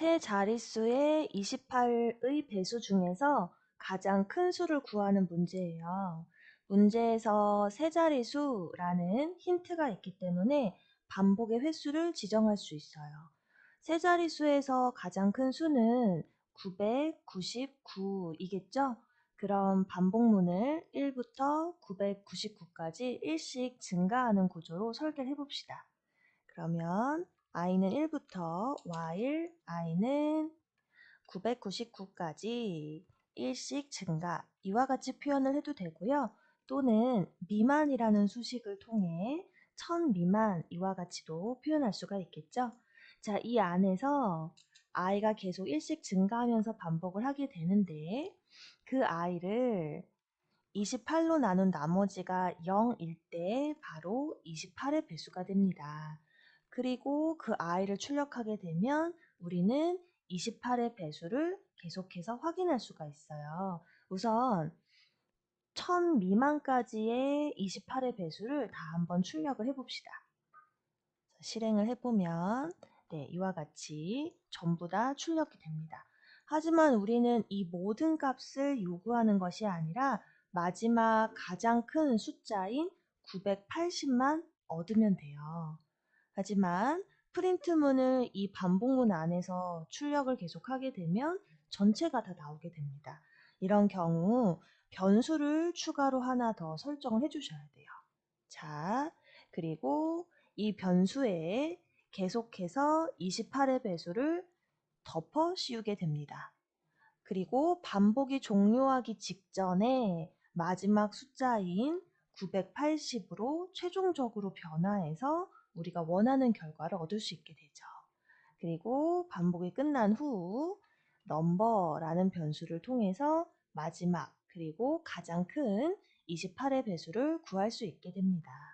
세 자릿수의 28의 배수 중에서 가장 큰 수를 구하는 문제예요. 문제에서 세 자릿수라는 힌트가 있기 때문에 반복의 횟수를 지정할 수 있어요. 세 자릿수에서 가장 큰 수는 999이겠죠? 그럼 반복문을 1부터 999까지 일씩 증가하는 구조로 설계를 해봅시다. 그러면 i는 1부터 while i는 999까지 일씩 증가 이와 같이 표현을 해도 되고요. 또는 미만이라는 수식을 통해 1000 미만 이와 같이도 표현할 수가 있겠죠. 자, 이 안에서 i가 계속 일씩 증가하면서 반복을 하게 되는데 그 i를 28로 나눈 나머지가 0일 때 바로 28의 배수가 됩니다. 그리고 그 i를 출력하게 되면 우리는 28의 배수를 계속해서 확인할 수가 있어요. 우선 1000 미만까지의 28의 배수를 다 한번 출력을 해봅시다. 실행을 해보면 네, 이와 같이 전부 다 출력이 됩니다. 하지만 우리는 이 모든 값을 요구하는 것이 아니라 마지막 가장 큰 숫자인 980만 얻으면 돼요. 하지만 프린트문을 이 반복문 안에서 출력을 계속하게 되면 전체가 다 나오게 됩니다. 이런 경우 변수를 추가로 하나 더 설정을 해주셔야 돼요. 자, 그리고 이 변수에 계속해서 28의 배수를 덮어 씌우게 됩니다. 그리고 반복이 종료하기 직전에 마지막 숫자인 980으로 최종적으로 변화해서 우리가 원하는 결과를 얻을 수 있게 되죠. 그리고 반복이 끝난 후 넘버라는 변수를 통해서 마지막 그리고 가장 큰 28의 배수를 구할 수 있게 됩니다.